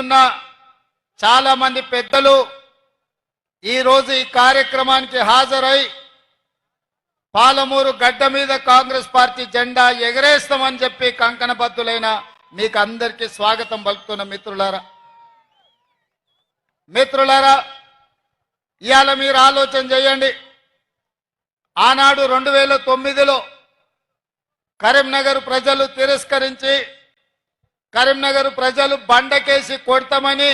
ఉన్న చాలా మంది పెద్దలు ఈరోజు ఈ కార్యక్రమానికి హాజరై పాలమూరు గడ్డ మీద కాంగ్రెస్ పార్టీ జెండా ఎగరేస్తామని చెప్పి కంకణబద్దులైన మీకు అందరికీ స్వాగతం పలుకుతున్న మిత్రులారా. మిత్రులారా ఇవాళ మీరు ఆలోచన చేయండి. ఆనాడు రెండు వేల తొమ్మిదిలో కరీంనగర్ ప్రజలు తిరస్కరించి కరీంనగర్ ప్రజలు బండకేసి కొడతామని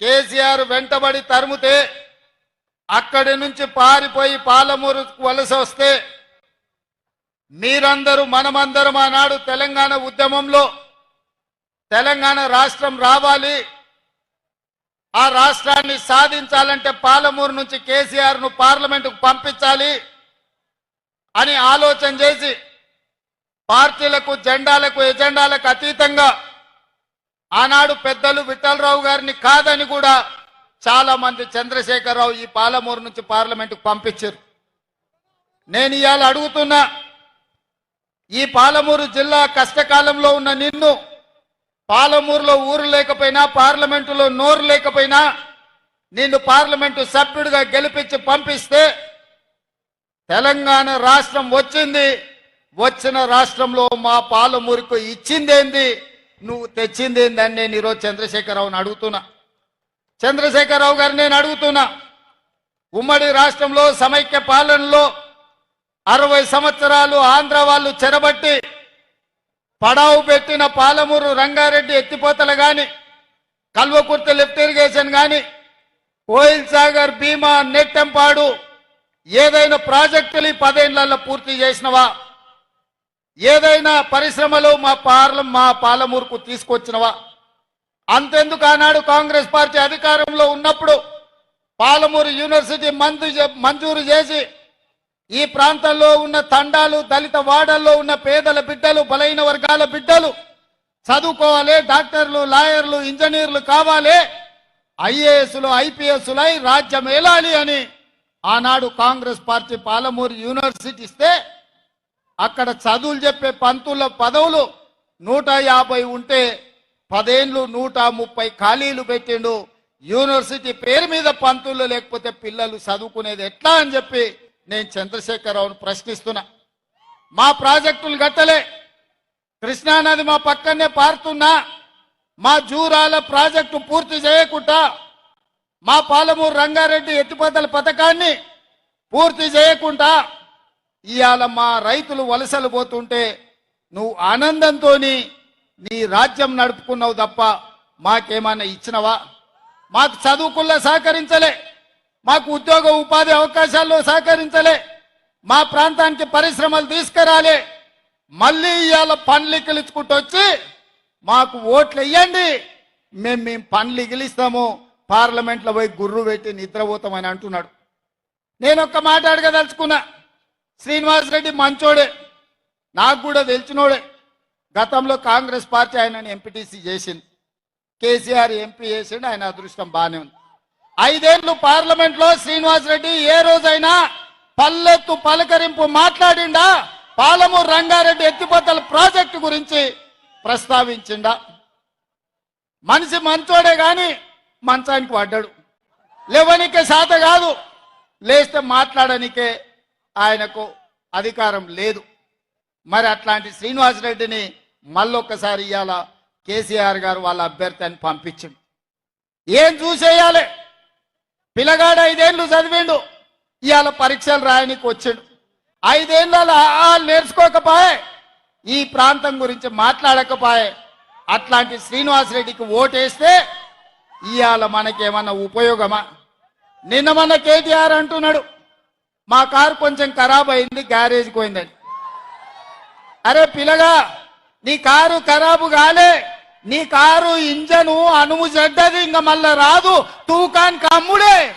కేసీఆర్ వెంటబడి తరుముతే అక్కడి నుంచి పారిపోయి పాలమూరు వలస వస్తే మీరందరూ మనమందరం ఆనాడు తెలంగాణ ఉద్యమంలో తెలంగాణ రాష్ట్రం రావాలి. ఆ రాష్ట్రాన్ని సాధించాలంటే పాలమూరు నుంచి కేసీఆర్ను పార్లమెంటుకు పంపించాలి అని ఆలోచన చేసి పార్టీలకు జెండాలకు ఎజెండాలకు అతీతంగా ఆనాడు పెద్దలు విఠలరావు గారిని కాదని కూడా చాలా మంది చంద్రశేఖరరావు ఈ పాలమూరు నుంచి పార్లమెంటుకు పంపించారు. నేను ఇవాళ అడుగుతున్నా ఈ పాలమూరు జిల్లా కష్టకాలంలో ఉన్న నిన్ను పాలమూరులో ఊరు లేకపోయినా పార్లమెంటులో నోరు లేకపోయినా నిన్ను పార్లమెంటు సభ్యుడిగా గెలిపించి పంపిస్తే తెలంగాణ రాష్ట్రం వచ్చింది. వచ్చిన రాష్ట్రంలో మా పాలమూరుకు ఇచ్చిందేంది? నువ్వు తెచ్చిందేంది అని నేను ఈరోజు చంద్రశేఖరరావుని అడుగుతున్నా. చంద్రశేఖరరావు గారు నేను అడుగుతున్నా. ఉమ్మడి రాష్ట్రంలో సమైక్య పాలనలో అరవై సంవత్సరాలు ఆంధ్ర వాళ్ళు చెరబట్టి పడావు పెట్టిన పాలమూరు రంగారెడ్డి ఎత్తిపోతలు గాని కల్వకుర్తి లిఫ్ట్ ఇరిగేషన్ కానీ కోయిల్ సాగర్ భీమా నెట్టెంపాడు ఏదైనా ప్రాజెక్టులు ఈ పదేళ్ళలో పూర్తి చేసినవా? ఏదైనా పరిశ్రమలు మా పార్ల మా పాలమూరుకు తీసుకొచ్చినవా? అంతెందుకు ఆనాడు కాంగ్రెస్ పార్టీ అధికారంలో ఉన్నప్పుడు పాలమూరు యూనివర్సిటీ మంజు మంజూరు చేసి ఈ ప్రాంతంలో ఉన్న తండాలు దళిత వాడల్లో ఉన్న పేదల బిడ్డలు బలైన వర్గాల బిడ్డలు చదువుకోవాలి డాక్టర్లు లాయర్లు ఇంజనీర్లు కావాలి ఐఏఎస్లు ఐపీఎస్లై రాజ్యం ఏలాలి అని ఆనాడు కాంగ్రెస్ పార్టీ పాలమూరు యూనివర్సిటీ ఇస్తే అక్కడ చదువులు చెప్పే పంతుల పదవులు నూట యాభై ఉంటే పదేండ్లు నూట ముప్పై ఖాళీలు పెట్టిండు. యూనివర్సిటీ పేరు మీద పంతులు లేకపోతే పిల్లలు చదువుకునేది ఎట్లా అని చెప్పి నేను చంద్రశేఖరరావును ప్రశ్నిస్తున్నా. మా ప్రాజెక్టులు గట్టలే కృష్ణానది మా పక్కనే పారుతున్నా. మా జూరాల ప్రాజెక్టు పూర్తి చేయకుండా మా పాలమూరు రంగారెడ్డి ఎత్తిపోతల పథకాన్ని పూర్తి చేయకుండా ఇవాళ మా రైతులు వలసలు పోతుంటే నువ్వు ఆనందంతో నీ రాజ్యం నడుపుకున్నావు తప్ప మాకేమన్నా ఇచ్చినవా? మాకు చదువుకుల్లో సహకరించలే. మాకు ఉద్యోగ ఉపాధి అవకాశాల్లో సహకరించలే. మా ప్రాంతానికి పరిశ్రమలు తీసుకురాలే. మళ్ళీ ఇవాళ పండ్లు ఇకిలించుకుంటూ వచ్చి మాకు ఓట్లు ఇవ్వండి మేము మేము పండ్లు ఇగిలిస్తాము పార్లమెంట్లో పోయి గుర్రు పెట్టి నిద్రపోతామని అంటున్నాడు. నేను ఒక్క మాట అడగదలుచుకున్నా. శ్రీనివాస్ రెడ్డి మంచోడే. నాకు కూడా తెలిసినోడే. గతంలో కాంగ్రెస్ పార్టీ ఆయనని ఎంపీటీసీ చేసింది. కేసీఆర్ ఎంపీ చేసిండు ఆయన అదృష్టం బాగానే ఉంది. ఐదేళ్ళు పార్లమెంట్లో శ్రీనివాస్ రెడ్డి ఏ రోజైనా పల్లెత్తు పలకరింపు మాట్లాడిండా? పాలమూరు రంగారెడ్డి ఎత్తిపోతల ప్రాజెక్టు గురించి ప్రస్తావించిండా? మనిషి మంచోడే గాని మంచానికి పడ్డాడు. లేవనికే శాత కాదు. లేస్తే మాట్లాడనికే ఆయనకు అధికారం లేదు. మరి అట్లాంటి శ్రీనివాస్ రెడ్డిని మళ్ళొక్కసారి ఇవాళ కేసీఆర్ గారు వాళ్ళ అభ్యర్థి అని పంపించిండు. ఏం చూసేయాలి? పిల్లగాడు ఐదేళ్ళు చదివిండు. ఇవాళ పరీక్షలు రాయనికి వచ్చిండు. ఐదేళ్ళ నేర్చుకోకపోయే ఈ ప్రాంతం గురించి మాట్లాడకపోయే అట్లాంటి శ్రీనివాస్ రెడ్డికి ఓటేస్తే ఇవాళ మనకేమన్నా ఉపయోగమా? నిన్న మన కేటీఆర్ అంటున్నాడు మా కారు కొంచెం ఖరాబ్ అయింది గ్యారేజ్కి పోయిందని. అరే పిల్లగా నీ కారు ఖరాబు కాలే నీ కారు ఇంజను అనుము చెడ్డది ఇంకా మళ్ళా రాదు తూకానికి అమ్ముడే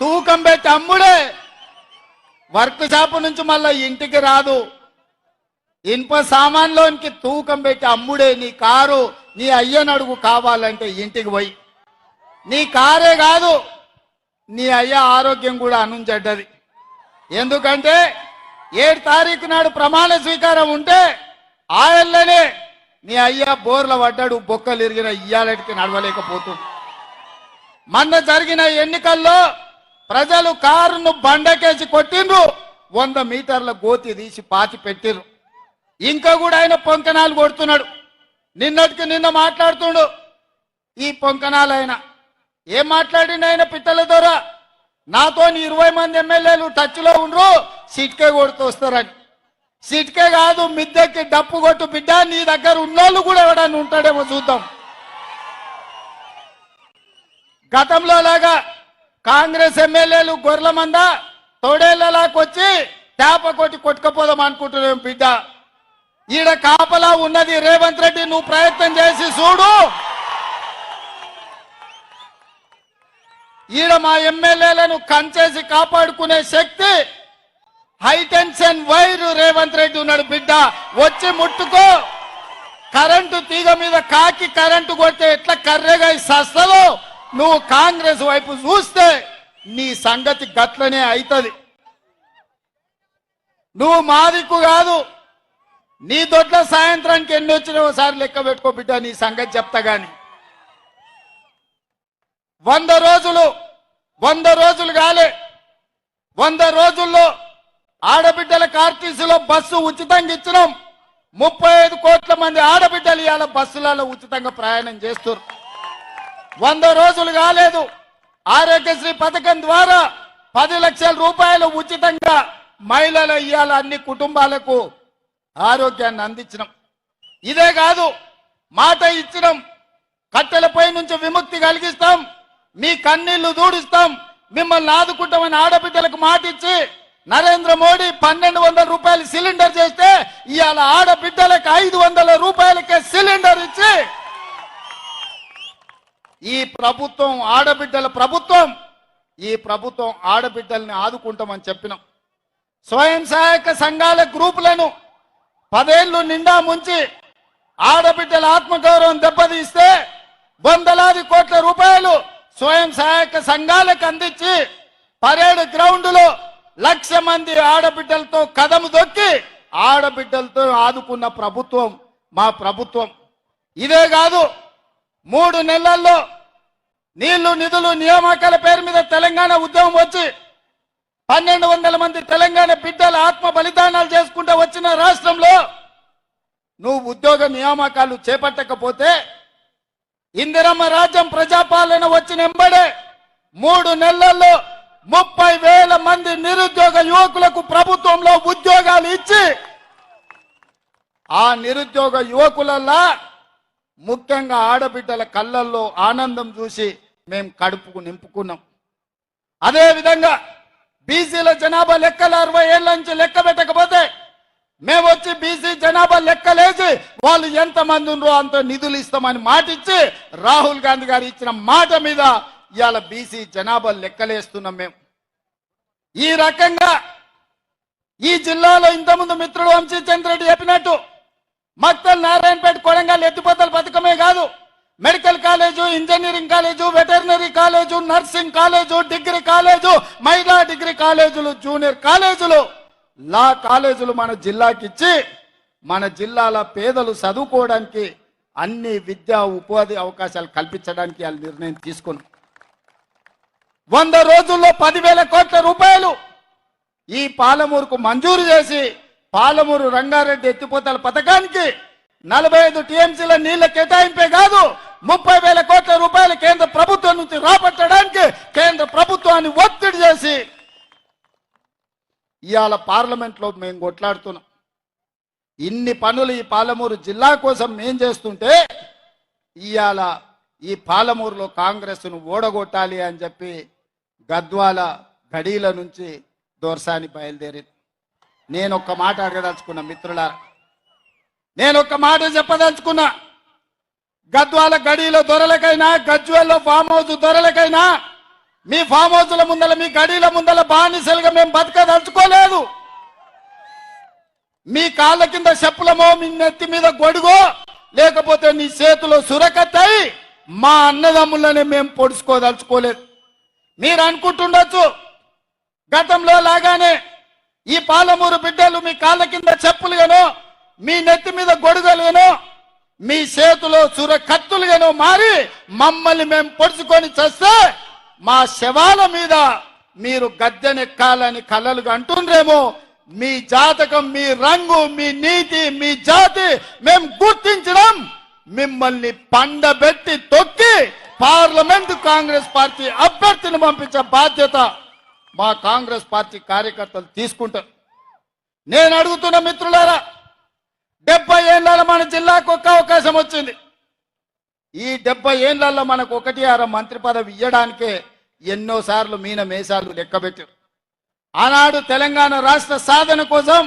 తూకం పెట్టి అమ్ముడే. వర్క్ షాప్ నుంచి మళ్ళా ఇంటికి రాదు. ఇనుప సామాన్లోనికి తూకం పెట్టి అమ్ముడే నీ కారు నీ అయ్యనడుగు కావాలంటే ఇంటికి పోయి. నీ కారే కాదు నీ అయ్య ఆరోగ్యం కూడా అనుంచడ్డది. ఎందుకంటే ఏడు తారీఖు నాడు ప్రమాణ స్వీకారం ఉంటే ఆయనలోనే నీ అయ్యా బోర్ల పడ్డాడు బొక్కలు ఇరిగిన ఇయ్యాలటికి నడవలేకపోతుంది. మొన్న జరిగిన ఎన్నికల్లో ప్రజలు కారును బండకేసి కొట్టిండ్రు వంద మీటర్ల గోతి తీసి పాతి పెట్టిర్రు. ఇంకా కూడా ఆయన పొంకనాలు కొడుతున్నాడు. నిన్నటికి నిన్న మాట్లాడుతుండు ఈ పొంకనాలు ఆయన ఏం మాట్లాడిండు ఆయన పిట్టల ద్వారా? నాతో ఇరవై మంది ఎమ్మెల్యేలు టచ్లో ఉండరు ఉండ్రు సిట్కే కొడుతూ వస్తారని. సిట్కే కాదు మిద్దెకి డప్పు కొట్టు బిడ్డ నీ దగ్గర ఉన్నోళ్ళు కూడా ఎవడన్నా ఉంటాడేమో చూద్దాం. గతంలో లాగా కాంగ్రెస్ ఎమ్మెల్యేలు గొర్రెల మంద తోడేళ్ళలాకొచ్చి తేప కొట్టి కొట్టుకపోదాం అనుకుంటున్నాం బిడ్డ. ఈడ కాపలా ఉన్నది రేవంత్ రెడ్డి నువ్వు ప్రయత్నం చేసి చూడు. ఈడ మా ఎమ్మెల్యేలను కంచేసి కాపాడుకునే శక్తి high tension wire Revanth Reddy ఉన్నాడు బిడ్డ. వచ్చి ముట్టుకో. కరెంటు తీగ మీద కాకి కరెంటు కొడితే ఎట్లా కర్రెగా సస్తలో నువ్వు కాంగ్రెస్ వైపు చూస్తే నీ సంగతి గట్లనే అవుతుంది నువ్వు మాదిక్కు కాదు. నీ దొడ్ల సాయంత్రానికి ఎన్ని వచ్చినా ఒకసారి లెక్క పెట్టుకో బిడ్డ నీ సంగతి చెప్తా గాని. వంద రోజులు వంద రోజులు కాలే. వంద రోజుల్లో ఆడబిడ్డల కార్టీసీలో బస్సు ఉచితంగా ఇచ్చినాం. ముప్పై ఐదు కోట్ల మంది ఆడబిడ్డలు ఇవాళ బస్సులలో ఉచితంగా ప్రయాణం చేస్తారు వంద రోజులు కాలేదు. ఆరోగ్యశ్రీ పథకం ద్వారా పది లక్షల రూపాయలు ఉచితంగా మహిళలు ఇవాళ అన్ని కుటుంబాలకు ఆరోగ్యాన్ని అందించినాం. ఇదే కాదు మాట ఇచ్చినాం. కట్టెలపై నుంచి విముక్తి కలిగిస్తాం. మీ కన్నీళ్ళు దూడిస్తాం. మిమ్మల్ని ఆదుకుంటామని ఆడబిడ్డలకు మాట ఇచ్చి నరేంద్ర మోడీ పన్నెండు వందల రూపాయలు సిలిండర్ చేస్తే ఇవాళ ఆడబిడ్డలకు ఐదు వందల రూపాయలకే సిలిండర్ ఇచ్చి ఈ ప్రభుత్వం ఆడబిడ్డల ప్రభుత్వం ఈ ప్రభుత్వం ఆడబిడ్డల్ని ఆదుకుంటామని చెప్పినాం. స్వయం సహాయక సంఘాల గ్రూపులను పదేళ్ళు నిండా ముంచి ఆడబిడ్డల ఆత్మగౌరవం దెబ్బతీస్తే వందలాది కోట్ల రూపాయలు స్వయం సహాయక సంఘాలకు అందించి పరేడ్ గ్రౌండ్లో లక్ష మంది ఆడబిడ్డలతో కదము దొక్కి ఆడబిడ్డలతో ఆదుకున్న ప్రభుత్వం మా ప్రభుత్వం. ఇదే కాదు మూడు నెలల్లో నీళ్ళు నిధులు నియామకాల పేరు మీద తెలంగాణ ఉద్యమం వచ్చి పన్నెండు వందల మంది తెలంగాణ బిడ్డల ఆత్మ బలిదానాలు చేసుకుంటూ వచ్చిన రాష్ట్రంలో నువ్వు ఉద్యోగ నియామకాలు చేపట్టకపోతే ఇందిరమ్మ రాజ్యం ప్రజాపాలన వచ్చిన ఎంబడే మూడు నెలల్లో ముప్పై వేల మంది నిరుద్యోగ యువకులకు ప్రభుత్వంలో ఉద్యోగాలు ఇచ్చి ఆ నిరుద్యోగ యువకులల్లా ముఖ్యంగా ఆడబిడ్డల కళ్ళల్లో ఆనందం చూసి మేము కడుపుకు నింపుకున్నాం. అదేవిధంగా బీసీల జనాభా లెక్కలు అరవై ఏళ్ళ నుంచి లెక్క పెట్టకపోతే మేము వచ్చి బీసీ జనాభా లెక్కలేసి వాళ్ళు ఎంత మంది అంత నిధులు ఇస్తామని మాట ఇచ్చి రాహుల్ గాంధీ గారు ఇచ్చిన మాట మీద ఇవాళ బీసీ జనాభా లెక్కలేస్తున్నాం మేము. ఈ రకంగా ఈ జిల్లాలో ఇంతకుముందు మిత్రుడు వంశీ చంద్రెడ్డి చెప్పినట్టు మక్తల్ నారాయణపేట కొడంగల్ ఎత్తిపోతల పథకమే కాదు. Medical college engineering college veterinary college nursing college degree college మహిళా డిగ్రీ కాలేజీలు జూనియర్ కాలేజీలు లా కాలేజీలు మన జిల్లాకి ఇచ్చి మన జిల్లాల పేదలు చదువుకోవడానికి అన్ని విద్యా ఉపాధి అవకాశాలు కల్పించడానికి వాళ్ళు నిర్ణయం తీసుకున్నాం. వంద రోజుల్లో పదివేల కోట్ల రూపాయలు ఈ పాలమూరుకు మంజూరు చేసి పాలమూరు రంగారెడ్డి ఎత్తిపోతల పథకానికి నలభై ఐదు టీఎంసీల నీళ్ళ కేటాయింపే కాదు ముప్పై వేల కోట్ల రూపాయలు కేంద్ర ప్రభుత్వం నుంచి రాబట్టడానికి కేంద్ర ప్రభుత్వాన్ని ఒత్తిడి చేసి ఇవాళ పార్లమెంట్లో మేము కొట్లాడుతున్నాం. ఇన్ని పనులు ఈ పాలమూరు జిల్లా కోసం మేం చేస్తుంటే ఇవాళ ఈ పాలమూరులో కాంగ్రెస్ను ఓడగొట్టాలి అని చెప్పి గద్వాల గడీల నుంచి దోర్సాని బయలుదేరింది నేను ఒక్క మాట అడగదలుచుకున్నా మిత్రులారా. నేను ఒక్క మాట చెప్పదలుచుకున్నా. గద్వాల గడీలో దొరలకైనా గజ్వేల్లో ఫామ్ హౌస్ దొరలకైనా మీ ఫామ్ హౌస్ల ముందల మీ గడీల ముందల బానిసలుగా మేము బతకదలుచుకోలేదు. మీ కాళ్ళ కింద చెప్పులమో మీ నెత్తి మీద గొడుగో లేకపోతే నీ చేతిలో సురకత్తాయి మా అన్నదమ్ములని మేము పొడుచుకోదలుచుకోలేదు. మీరు అనుకుంటుండొచ్చు గతంలో లాగానే ఈ పాలమూరు బిడ్డలు మీ కాళ్ళ కింద చెప్పులుగానో మీ నెత్తి మీద గొడుగలుగానో మీ చేతిలో సురకత్తులుగానో మారి మమ్మల్ని మేము పొడుచుకొని చేస్తే మా శవాల మీద మీరు గద్దెనెక్కాలని కలలుగా అంటుండ్రేమో మీ జాతకం మీ రంగు మీ నీతి మీ జాతి మేము గుర్తించడం మిమ్మల్ని పండబెట్టి తొక్కి పార్లమెంట్ కాంగ్రెస్ పార్టీ అభ్యర్థిని పంపించే బాధ్యత మా కాంగ్రెస్ పార్టీ కార్యకర్తలు తీసుకుంటారు. నేను అడుగుతున్న మిత్రులారా డెబ్బై ఏళ్ళ మన జిల్లాకు ఒక్క అవకాశం వచ్చింది. ఈ డెబ్బై ఏళ్ళలో మనకు ఒకటి అర మంత్రి పదవి ఇవ్వడానికే ఎన్నోసార్లు మీన మేసాలు లెక్కబెట్టారు ఆనాడు తెలంగాణ రాష్ట్ర సాధన కోసం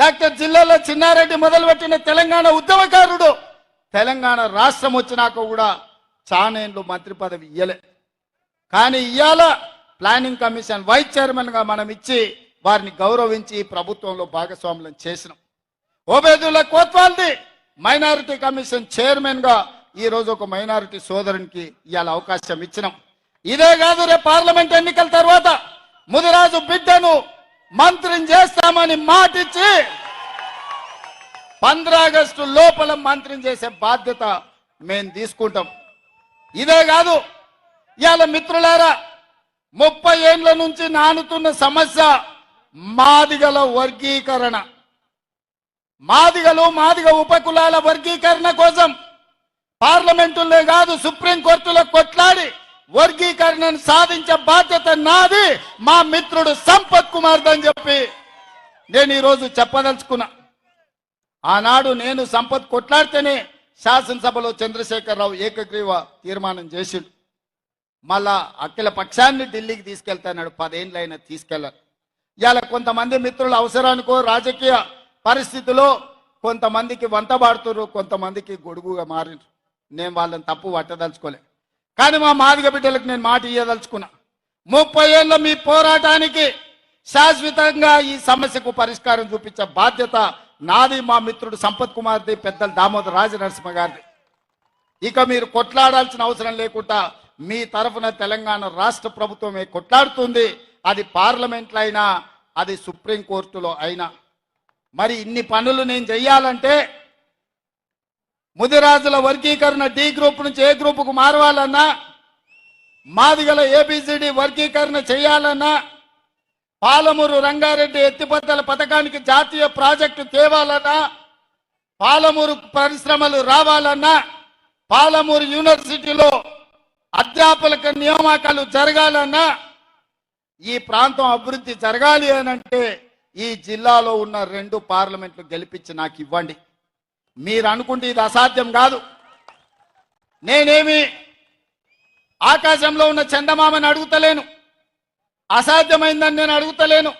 డాక్టర్ జిల్లాలో చిన్నారెడ్డి మొదలుపెట్టిన తెలంగాణ ఉద్యమకారుడు తెలంగాణ రాష్ట్రం వచ్చినాక కూడా చానేళ్ళు మంత్రి పదవి ఇయ్యలే. కానీ ఇవాళ ప్లానింగ్ కమిషన్ వైస్ చైర్మన్గా మనం ఇచ్చి వారిని గౌరవించి ప్రభుత్వంలో భాగస్వాములను చేసినాం. ఓబేదుల్లా కోత్వాల్ది మైనారిటీ కమిషన్ చైర్మన్గా ఈరోజు ఈ రోజు ఒక మైనారిటీ సోదరునికి ఇవాళ అవకాశం ఇచ్చినాం. ఇదే కాదు రేపు పార్లమెంట్ ఎన్నికల తర్వాత ముదిరాజు బిడ్డను మంత్రిని చేస్తామని మాటిచ్చి పంద్రాగస్టు లోపల మంత్రిని చేసే బాధ్యత మేము తీసుకుంటాం. ఇదే కాదు ఇవాళ మిత్రులారా ముప్పై ఏండ్ల నుంచి నానుతున్న సమస్య మాదిగల వర్గీకరణ. మాదిగలు మాదిగ ఉపకులాల వర్గీకరణ కోసం పార్లమెంటులే కాదు సుప్రీంకోర్టులో కొట్లాడి వర్గీకరణను సాధించే బాధ్యత నాది మా మిత్రుడు సంపత్ కుమార్ అని చెప్పి నేను ఈరోజు చెప్పదలుచుకున్నా. ఆనాడు నేను సంపత్ కొట్లాడితేనే శాసనసభలో చంద్రశేఖరరావు ఏకగ్రీవ తీర్మానం చేసిండు. మళ్ళా అఖిల పక్షాన్ని ఢిల్లీకి తీసుకెళ్తాడు పదేళ్ళైనా తీసుకెళ్ళారు ఇవాళ కొంతమంది మిత్రుల అవసరానికో రాజకీయ పరిస్థితిలో కొంతమందికి వంత పాడుతున్నారు కొంతమందికి గొడుగుగా మారినారు నేను వాళ్ళని తప్పు పట్టదలుచుకోలే. కానీ మా మాదిగ బిడ్డలకు నేను మాట ఇయ్యదలుచుకున్నా. ముప్పై ఏళ్ళ మీ పోరాటానికి శాశ్వతంగా ఈ సమస్యకు పరిష్కారం చూపించే బాధ్యత నాది మా మిత్రుడు సంపత్ కుమార్ది పెద్దలు దామోదర్ రాజ నరసింహ గారిది. ఇక మీరు కొట్లాడాల్సిన అవసరం లేకుండా మీ తరఫున తెలంగాణ రాష్ట్ర ప్రభుత్వమే కొట్లాడుతుంది. అది పార్లమెంట్లో అయినా అది సుప్రీంకోర్టులో అయినా. మరి ఇన్ని పనులు నేను చెయ్యాలంటే ముదిరాజుల వర్గీకరణ డి గ్రూప్ నుంచి ఏ గ్రూపుకు మారవాలన్నా మాదిగల ఏబిసిడి వర్గీకరణ చేయాలన్నా పాలమూరు రంగారెడ్డి ఎత్తిపోతల పథకానికి జాతీయ ప్రాజెక్టు తేవాలన్నా పాలమూరు పరిశ్రమలు రావాలన్నా పాలమూరు యూనివర్సిటీలో అధ్యాపకులకు నియామకాలు జరగాలన్నా ఈ ప్రాంతం అభివృద్ధి జరగాలి అని అంటే ఈ జిల్లాలో ఉన్న రెండు పార్లమెంట్లు గెలిపించి నాకు ఇవ్వండి. మీరు అనుకుంటే ఇది అసాధ్యం కాదు. నేనేమి ఆకాశంలో ఉన్న చందమామని అడుగుతలేను. అసాధ్యమైందని నేను అడుగుతలేను.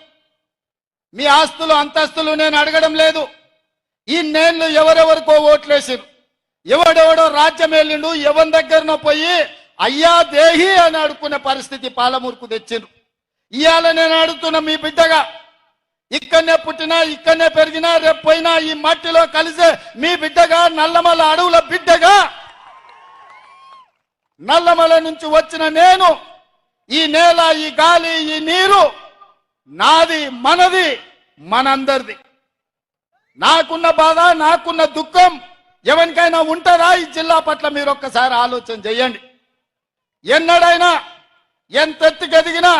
మీ ఆస్తులు అంతస్తులు నేను అడగడం లేదు. ఈ నేను ఎవరెవరికో ఓట్లేసారు. ఎవడెవడో రాజ్యం వెళ్ళిండు ఎవరి దగ్గరనో పోయి అయ్యా దేహి అని అడుక్కునే పరిస్థితి పాలమూరుకు తెచ్చిండ్రు ఇవాళ నేను అడుగుతున్న మీ బిడ్డగా ఇక్కడనే పుట్టినా ఇక్కడనే పెరిగినా రేపు పోయినా ఈ మట్టిలో కలిసే మీ బిడ్డగా నల్లమల అడవుల బిడ్డగా నల్లమల నుంచి వచ్చిన నేను ఈ నేల ఈ గాలి ఈ నీరు నాది మనది మనందరిది. నాకున్న బాధ నాకున్న దుఃఖం ఎవరికైనా ఉంటుందా? ఈ జిల్లా పట్ల మీరు ఒక్కసారి ఆలోచన చేయండి. ఎన్నడైనా ఎంత ఎత్తుకెదిగినా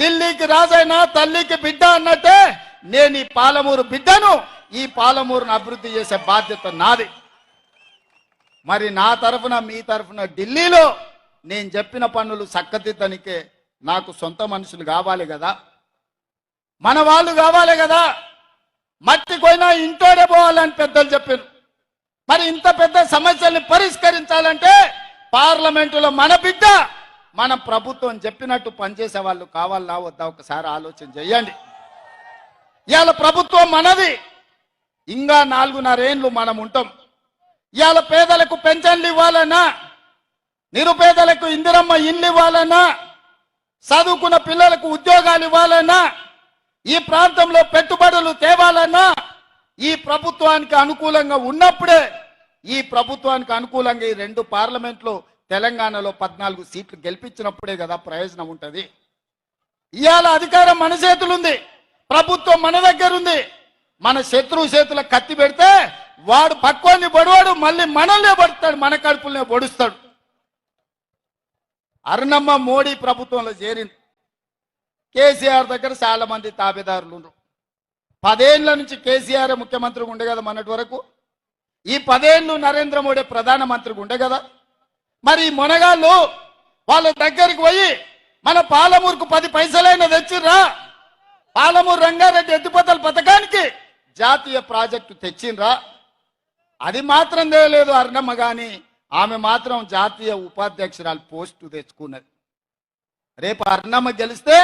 ఢిల్లీకి రాజైనా తల్లికి బిడ్డ అన్నట్టే నేను ఈ పాలమూరు బిడ్డను ఈ పాలమూరును అభివృద్ధి చేసే బాధ్యత నాది. మరి నా తరఫున మీ తరఫున ఢిల్లీలో నేను చెప్పిన పనులు చక్కదిద్దనికే నాకు సొంత మనుషులు కావాలి కదా. మన వాళ్ళు కావాలి కదా. మట్టి పోయినా ఇంటోడే పోవాలని పెద్దలు చెప్పారు. మరి ఇంత పెద్ద సమస్యల్ని పరిష్కరించాలంటే పార్లమెంటులో మన బిడ్డ మన ప్రభుత్వం చెప్పినట్టు పనిచేసే వాళ్ళు కావాలా వద్దా ఒకసారి ఆలోచన చేయండి. ఇవాళ ప్రభుత్వం మనది. ఇంకా నాలుగున్నరేండ్లు మనం ఉంటాం. ఇవాళ పేదలకు పెన్షన్లు ఇవ్వాలన్నా నిరుపేదలకు ఇందిరమ్మ ఇల్లు ఇవ్వాలన్నా చదువుకున్న పిల్లలకు ఉద్యోగాలు ఇవ్వాలన్నా ఈ ప్రాంతంలో పెట్టుబడులు తేవాలన్నా ఈ ప్రభుత్వానికి అనుకూలంగా ఉన్నప్పుడే ఈ ప్రభుత్వానికి అనుకూలంగా ఈ రెండు పార్లమెంట్లో తెలంగాణలో పద్నాలుగు సీట్లు గెలిపించినప్పుడే కదా ప్రయోజనం ఉంటుంది. ఇవాళ అధికారం మన చేతులుంది. ప్రభుత్వం మన దగ్గర ఉంది మన శత్రువు చేతుల కత్తి పెడితే వాడు పక్కోని బొడవాడు మళ్ళీ మనల్నే పడతాడు మన కడుపులనే పొడుస్తాడు. అరుణమ్మ మోడీ ప్రభుత్వంలో చేరింది. కేసీఆర్ దగ్గర చాలా మంది తాబేదారులు పదేళ్ళ పదేళ్ళ నుంచి కేసీఆర్ ముఖ్యమంత్రిగా ఉండే కదా మొన్నటి వరకు. ఈ పదేళ్ళు నరేంద్ర మోడీ ప్రధానమంత్రిగా ఉండే కదా. మరి మొనగాళ్ళు వాళ్ళ దగ్గరికి పోయి మన పాలమూరుకు పది పైసలైనా తెచ్చిర్రా? పాలమూరు రంగారెడ్డి ఎత్తిపోతల పథకానికి జాతీయ ప్రాజెక్టు తెచ్చిండ్రా? అది మాత్రం తెలియలేదు అర్ణమ్మ గాని. ఆమె మాత్రం జాతీయ ఉపాధ్యక్షురాలు పోస్టు తెచ్చుకున్నది. రేపు అర్ణమ్మ గెలిస్తే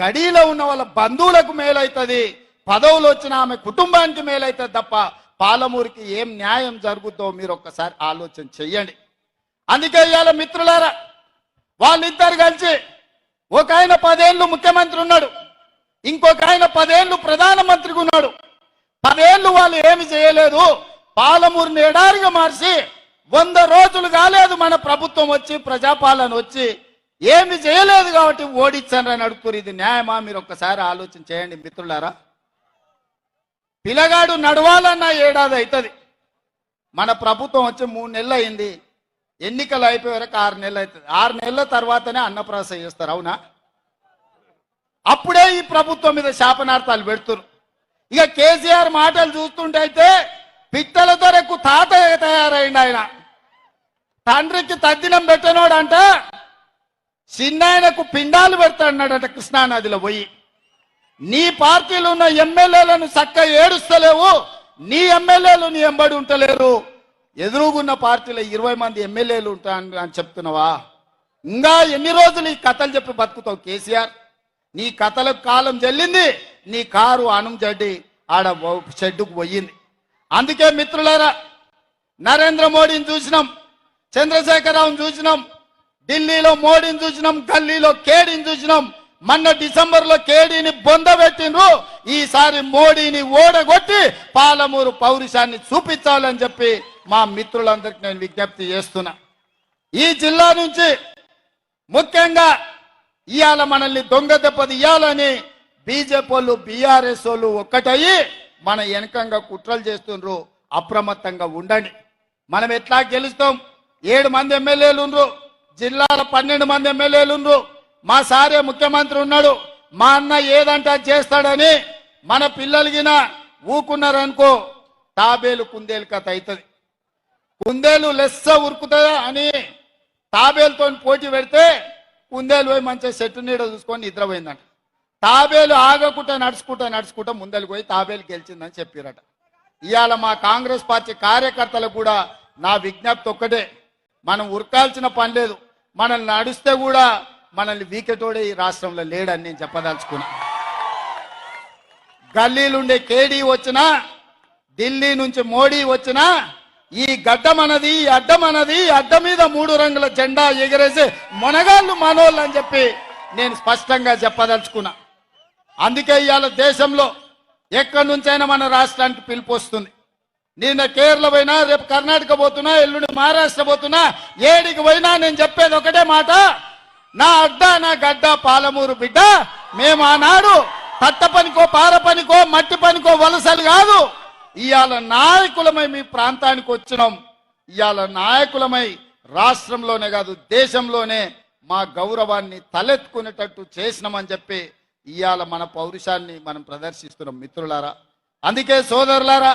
గడిలో ఉన్న వాళ్ళ బంధువులకు మేలవుతుంది పదవులు వచ్చిన ఆమె కుటుంబానికి మేలవుతుంది తప్ప పాలమూరికి ఏం న్యాయం జరుగుద్దో మీరు ఒక్కసారి ఆలోచన చెయ్యండి. అందుకే ఇవాళ మిత్రులారా వాళ్ళిద్దరు కలిసి ఒక ఆయన పదేళ్ళు ముఖ్యమంత్రి ఉన్నాడు ఇంకొక ఆయన పదేళ్ళు ప్రధానమంత్రిగా ఉన్నాడు. పదేళ్ళు వాళ్ళు ఏమి చేయలేదు పాలమూరుని ఎడారిగా మార్చి వంద రోజులు కాలేదు మన ప్రభుత్వం వచ్చి ప్రజాపాలన వచ్చి ఏమి చేయలేదు కాబట్టి ఓడించాను అని అడుగుతారు ఇది న్యాయమా? మీరు ఒక్కసారి ఆలోచన చేయండి మిత్రులారా. పిల్లగాడు నడవాలన్న ఏడాది అవుతుంది. మన ప్రభుత్వం వచ్చి మూడు నెలలు అయింది. ఎన్నికలు అయిపోయే వరకు ఆరు నెలలు అవుతుంది ఆరు నెలల తర్వాతనే అన్నప్రాస చేస్తారు అవునా? అప్పుడే ఈ ప్రభుత్వం మీద శాపనార్థాలు పెడుతున్నారు ఇక కేసీఆర్ మాటలు చూస్తుంటే అయితే పిట్టలతో ఎక్కువ తాత తయారైంది ఆయన. తండ్రికి తద్దినం పెట్టనోడంట చిన్నాయనకు పిండాలు పెడతాడన్నాడట కృష్ణానదిలో పోయి. నీ పార్టీలో ఉన్న ఎమ్మెల్యేలను చక్క ఏడుస్తలేవు నీ ఎమ్మెల్యేలు నీ ఎంబడి ఉంటలేరు. ఎదురుగున్న పార్టీలో ఇరవై మంది ఎమ్మెల్యేలు ఉంటా అని చెప్తున్నావా? ఇంకా ఎన్ని రోజులు ఈ కథలు చెప్పి బతుకుతావు కేసీఆర్? నీ కథలకు కాలం చెల్లింది నీ కారు అణం జడ్డి ఆడ షెడ్డుకు పోయింది. అందుకే మిత్రులారా నరేంద్ర మోడీని చూసినాం చంద్రశేఖరరావుని చూసినాం ఢిల్లీలో మోడీని చూసినాం గల్లీలో కేడీని చూసినాం మొన్న డిసెంబర్లో కేడీని బొందబెట్టిండ్రు ఈసారి మోడీని ఓడగొట్టి పాలమూరు పౌరుషాన్ని చూపించాలని చెప్పి మా మిత్రులందరికీ నేను విజ్ఞప్తి చేస్తున్నా. ఈ జిల్లా నుంచి ముఖ్యంగా ఇవాళ మనల్ని దొంగ దెబ్బది ఇవ్వాలని బీజేపీ వాళ్ళు బీఆర్ఎస్ వాళ్ళు ఒక్కటయ్యి మన వెనకంగా కుట్రలు చేస్తుండ్రు. అప్రమత్తంగా ఉండండి. మనం ఎట్లా గెలుస్తాం? ఏడు మంది ఎమ్మెల్యేలు ఉండ్రు. జిల్లాల పన్నెండు మంది ఎమ్మెల్యేలు ఉండ్రు. మా సారే ముఖ్యమంత్రి ఉన్నాడు. మా అన్న ఏదంటే అది చేస్తాడని మన పిల్లలగిన ఊకున్నారనుకో తాబేలు కుందేలు కథ అవుతుంది కుందేలు లెస్స ఉరుకుతుందా అని తాబేలుతో పోటీ పెడితే కుందేలు పోయి మంచిగా చెట్టు నీడ చూసుకొని నిద్రపోయిందంట. తాబేలు ఆగకుండా నడుచుకుంటా నడుచుకుంటా ముందలు పోయి తాబేలు గెలిచిందని చెప్పారట. ఇవాళ మా కాంగ్రెస్ పార్టీ కార్యకర్తలకు కూడా నా విజ్ఞప్తి ఒక్కటే. మనం ఉరకాల్సిన పని లేదు. మనల్ని నడిస్తే కూడా మనల్ని వీకెటోడే ఈ రాష్ట్రంలో లేడని నేను చెప్పదలుచుకున్నా. గల్లీలుండే కేడీ వచ్చినా ఢిల్లీ నుంచి మోడీ వచ్చినా ఈ గడ్డ మనది ఈ అడ్డ అడ్డ మీద మూడు రంగుల జెండా ఎగరేసే మొనగాళ్ళు మనోళ్ళు అని చెప్పి నేను స్పష్టంగా చెప్పదలుచుకున్నా. అందుకే ఇవాళ దేశంలో ఎక్కడి నుంచైనా మన రాష్ట్రానికి పిలుపు వస్తుంది. నిన్న కేరళ పోయినా రేపు కర్ణాటక పోతున్నా ఎల్లుండి మహారాష్ట్ర పోతున్నా ఏడికి పోయినా నేను చెప్పేది ఒకటే మాట. నా అడ్డ నా గడ్డ పాలమూరు బిడ్డ మేము ఆనాడు తట్ట పనికో పార పనికో మట్టి పనికో వలసలు కాదు. ఇవాళ నాయకులమై మీ ప్రాంతానికి వచ్చినాం. ఇవాళ నాయకులమై రాష్ట్రంలోనే కాదు దేశంలోనే మా గౌరవాన్ని తలెత్తుకునేటట్టు చేసినామని చెప్పి ఇవాళ మన పౌరుషాన్ని మనం ప్రదర్శిస్తున్నాం మిత్రులారా. అందుకే సోదరులారా